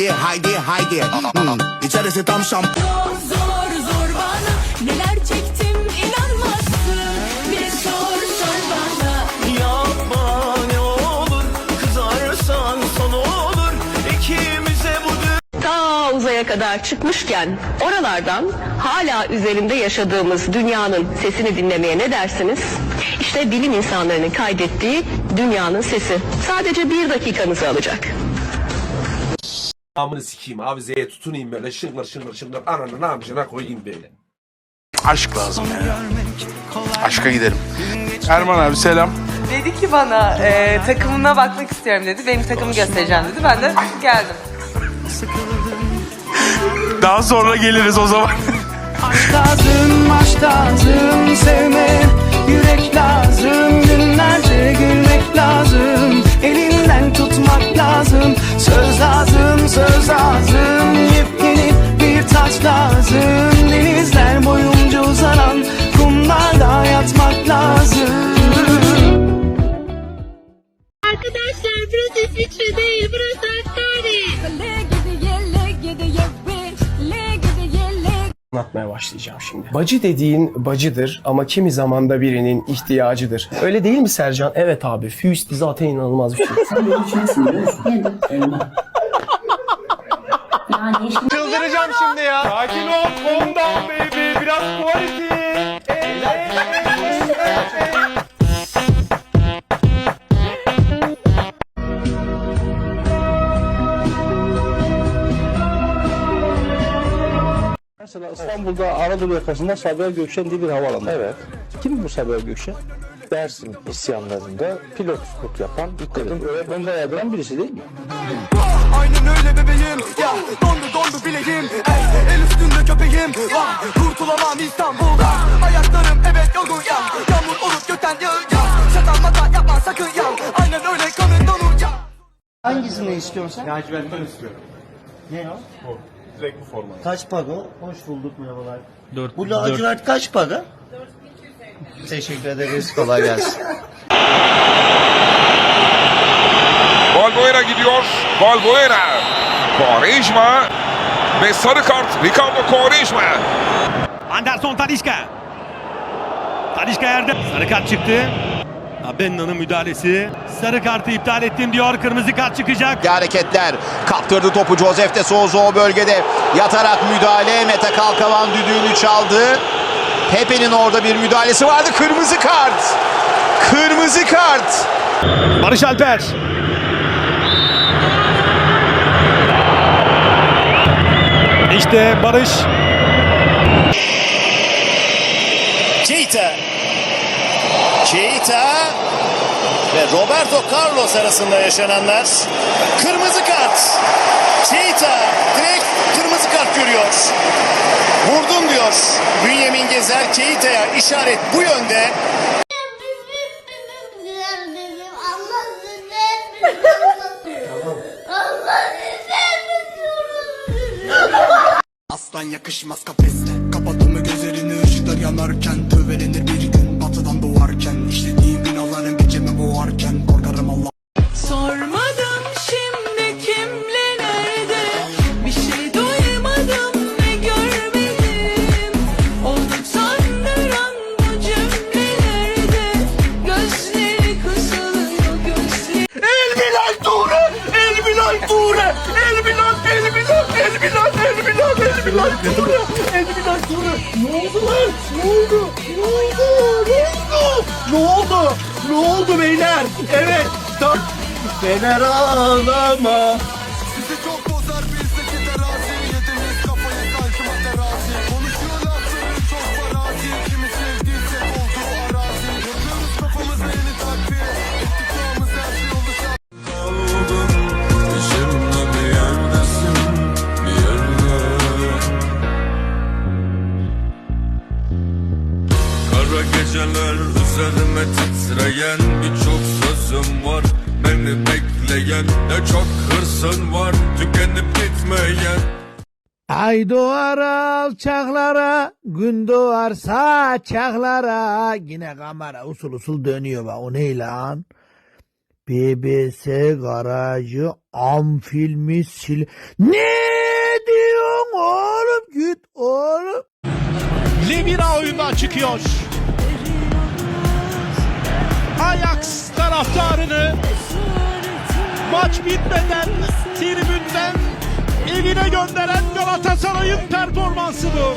yeah. Hmm, İçerisi tam şampuan Zor zor bana neler çektim inanmazsın Bir sor sor bana Yapma ne olur kızarsan son olur ikimize bu ta uzaya kadar çıkmışken oralardan hala üzerinde yaşadığımız dünyanın sesini dinlemeye ne dersiniz? İşte bilim insanlarının kaydettiği dünyanın sesi. Sadece bir dakikanızı alacak. Amını sikeyim abi Z'ye tutunayım böyle şıngır şıngır şıngır ananın amcına koyayım böyle. Aşk lazım ya. Aşka gidelim. Erman abi selam. Dedi ki bana e, takımına bakmak istiyorum dedi. Benim takımı göstereceğim dedi. Ben de geldim. Daha sonra geliriz o zaman. Aşk lazım, aşk lazım Sevme, yürek lazım Günlerce gülmek lazım başlayacağım şimdi. Bacı dediğin bacıdır ama kimi zaman da birinin ihtiyacıdır. Öyle değil mi Sercan? Evet abi. Füsti zaten inanılmaz bir şey. Çıldıracağım şimdi ya. Sakin ol. Calm down İstanbul'da Anadolu yakasında Sabiha Gökçen diye bir havaalanı. Evet. Kim bu Sabiha Gökçen? Dersim isyanlarında pilotluk yapan bir kadın öğretmen dayadıran birisi değil mi? Aynen öyle bebeğim ya dondu dondu bileğim ey el üstünde köpeğim vah kurtulamam İstanbul'da ayaklarım evet yorgun ya yağmur olup gökten yağıyor şaka maka yapma sakın ya aynen öyle kanın donacak Hangisini istiyorsun sen? Lacivertten istiyorum. Ne o? Bu. Direkt bu forma. Kaç para o? Hoş bulduk merhabalar. Dört, bu lacivert kaç para? Teşekkür ederiz. Kolay gelsin. Valbuena gidiyor. Valbuena. Quaresma. Ve sarı kart Ricardo Quaresma. Anderson Tadişka Tadişka yerde sarı kart çıktı Abenna'nın müdahalesi. Sarı kartı iptal ettim diyor kırmızı kart çıkacak. Hareketler. Kaptırdı topu Josef de Souza o bölgede. Yatarak müdahale Mete Kalkavan düdüğünü çaldı. Pepe'nin orada bir müdahalesi vardı. Kırmızı kart. Kırmızı kart. Barış Alper. İşte Barış. Keita Keita ve Roberto Carlos arasında yaşananlar. Kırmızı kart. Keita direkt kırmızı kart görüyor. Vurdum diyor. Bünyamin Gezer Keita'ya işaret bu yönde. Aslan yakışmaz kafeste. Kapattım mı gözlerini ışıklar yanarken Tövbelenir bir gün batıdan doğarken İşlediğim günahların gecemi boğarken Korkarım Allah Ne oldu? Ne oldu? Beyler? Evet Fener ağlama Sizi çok üzerime titreyen Birçok sözüm var Beni bekleyen Ne çok hırsın var Tükenip gitmeyen Ay doğar alçaklara, gün doğar saçaklara. Yine kamera usul usul dönüyor bak. O ne lan? BBC garajı am filmi sil... Ne diyorsun oğlum git oğlum. Lemina oyundan çıkıyor. Ajax taraftarını maç bitmeden tribünden evine gönderen Galatasaray'ın performansı bu.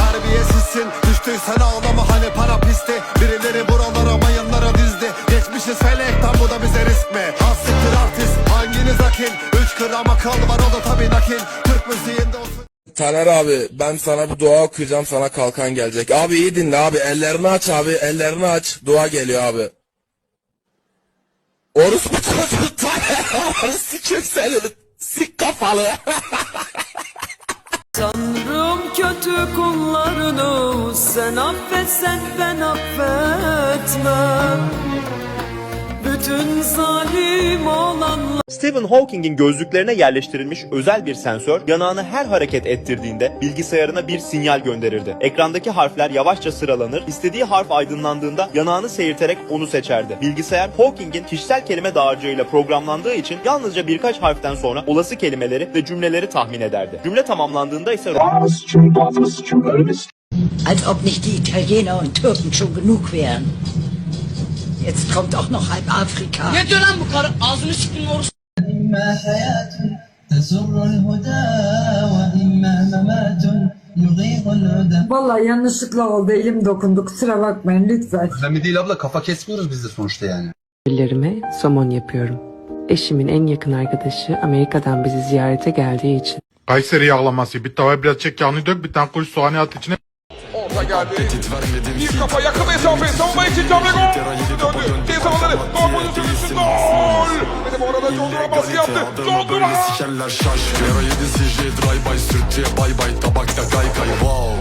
Terbiyesizsin düştüysen ağlama hani para pisti Birileri buralara mayınlara dizdi Geçmişiz felekten bu da bize risk mi? Hassiktir artist hanginiz akil Üç gram akıl var Taner abi ben sana bir dua okuyacağım sana kalkan gelecek. Abi iyi dinle abi ellerini aç abi ellerini aç. Dua geliyor abi. Orospu çocuğu Taner sikim seni. Sik kafalı. Tanrım kötü kullarını sen affetsen ben affetmem Bütün zalim olanlar Stephen Hawking'in gözlüklerine yerleştirilmiş özel bir sensör yanağını her hareket ettirdiğinde bilgisayarına bir sinyal gönderirdi. Ekrandaki harfler yavaşça sıralanır, istediği harf aydınlandığında yanağını seyirterek onu seçerdi. Bilgisayar Hawking'in kişisel kelime dağarcığıyla programlandığı için yalnızca birkaç harften sonra olası kelimeleri ve cümleleri tahmin ederdi. Cümle tamamlandığında ise Als ob nicht die Italiener und Türken schon genug wären. Jetzt kommt auch noch halb Afrika. Ne diyor lan bu karı? Ağzını sıkın orası. Vallahi yanlışlıkla oldu elim dokundu kusura bakmayın lütfen. Önemli değil abla kafa kesmiyoruz biz de sonuçta yani Ellerime somon yapıyorum. Eşimin en yakın arkadaşı Amerika'dan bizi ziyarete geldiği için. Kayseri yağlaması bir tava biraz çek yağını dök bir tane kuş soğanı at içine geldi. Bir kafa yakın mesafe. Savunma için Cabre gol. Döndü. Ceza alanı. Gol pozisyonu üstü gol. Ve de bu arada John Duran baskı yaptı. John Duran. Sikerler şaş Vera 7 CJ drive by sürtüye bay bay tabakta kay kay wow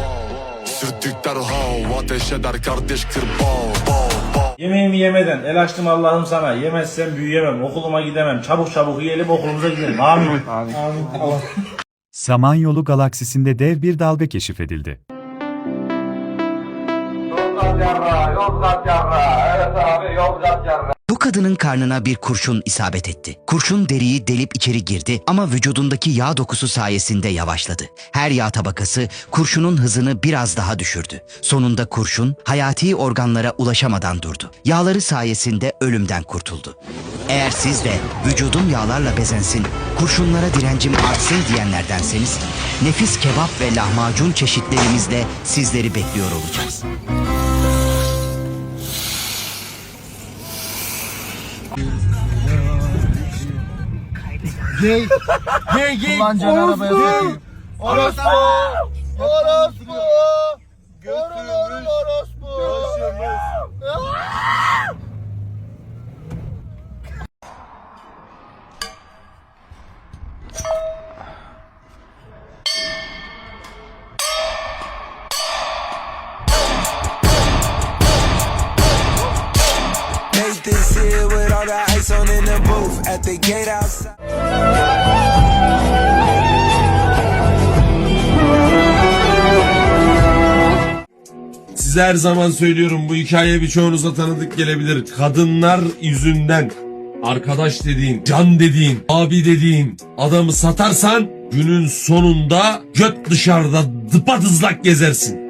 Sürttük derhal ateş eder kardeş kırbav bav bav Yemeğimi yemeden el açtım Allah'ım sana. Yemezsem büyüyemem, okuluma gidemem. Çabuk çabuk yiyelim okulumuza gidelim. Amin. Amin. Samanyolu galaksisinde dev bir dalga keşfedildi. Bu kadının karnına bir kurşun isabet etti. Kurşun deriyi delip içeri girdi ama vücudundaki yağ dokusu sayesinde yavaşladı. Her yağ tabakası kurşunun hızını biraz daha düşürdü. Sonunda kurşun hayati organlara ulaşamadan durdu. Yağları sayesinde ölümden kurtuldu. Eğer siz de vücudum yağlarla bezensin, kurşunlara direncim artsın diyenlerdenseniz, nefis kebap ve lahmacun çeşitlerimizle sizleri bekliyor olacağız. Gay. Gay gay. Kullanacaksın arabaya. Orospu. Orospu. Götürün orospu. Nathan's here with all the ice on in the booth At the gate outside Size her zaman söylüyorum bu hikaye birçoğunuza tanıdık gelebilir. Kadınlar yüzünden arkadaş dediğin, can dediğin, abi dediğin adamı satarsan günün sonunda göt dışarıda dıpatızlak gezersin.